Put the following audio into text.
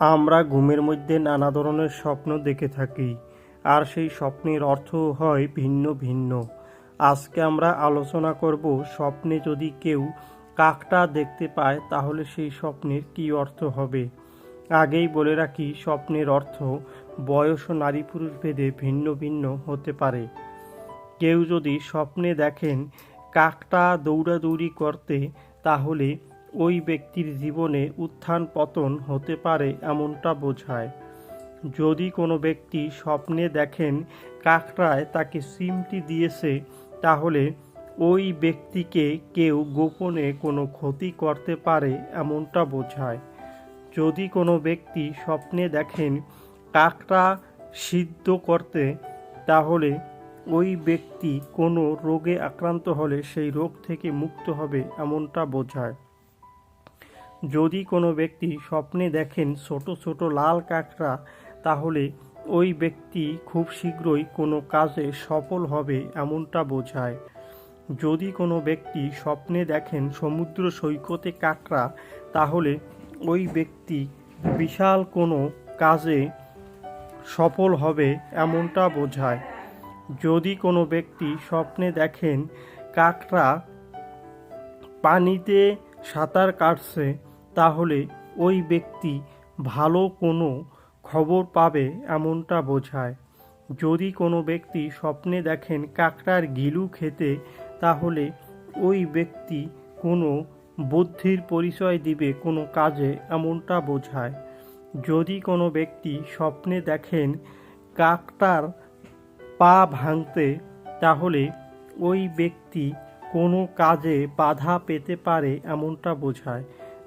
আমরা ঘুমের মধ্যে নানা ধরনের স্বপ্ন দেখে থাকি, আর সেই স্বপ্নের অর্থ হয় ভিন্ন ভিন্ন। আজকে আমরা আলোচনা করব স্বপ্নে যদি কেউ কাকটা দেখতে পায়, তাহলে সেই স্বপ্নের কী অর্থ হবে? আগেই বলে রাখি, স্বপ্নের অর্থ বয়স ও নারী পুরুষ ভেদে ভিন্ন ভিন্ন হতে পারে। কেউ যদি স্বপ্নে দেখেন কাকটা দৌড়াদৌড়ি করতে, তাহলে ওই ব্যক্তির জীবনে উত্থান পতন হতে পারে এমনটা বোঝায়। যদি কোনো ব্যক্তি স্বপ্নে দেখেন কাকড়ায় তাকে সিমটি দিয়েছে, তাহলে ওই ব্যক্তিকে কেউ গোপনে কোনো ক্ষতি করতে পারে এমনটা বোঝায়। যদি কোনো ব্যক্তি স্বপ্নে দেখেন কাকটা সিদ্ধ করতে, তাহলে ওই ব্যক্তি কোনো রোগে আক্রান্ত হলে সেই রোগ থেকে মুক্ত হবে এমনটা বোঝায়। যদি কোনো ব্যক্তি স্বপ্নে দেখেন ছোট ছোট লাল কাঁকড়া, তাহলে ওই ব্যক্তি খুব শীঘ্রই কোনো কাজে সফল হবে এমনটা বোঝায়। যদি কোনো ব্যক্তি স্বপ্নে দেখেন সমুদ্র সৈকতে কাঁকড়া, তাহলে ওই ব্যক্তি বিশাল কোনো কাজে সফল হবে এমনটা বোঝায়। যদি কোনো ব্যক্তি স্বপ্নে দেখেন কাকড়া পানিতে সাঁতার কাটছে তাহলে ওই ব্যক্তি ভালো কোনো খবর পাবে এমনটা বোঝায়। যদি কোনো ব্যক্তি স্বপ্নে দেখেন কাকড়ার গিলু খেতে, তাহলে ওই ব্যক্তি কোনো বুদ্ধির পরিচয় দিবে কোনো কাজে এমনটা বোঝায়। যদি কোনো ব্যক্তি স্বপ্নে দেখেন কাকটার পা ভাঙতে, তাহলে ওই ব্যক্তি কোনো কাজে বাধা পেতে পারে এমনটা বোঝায়।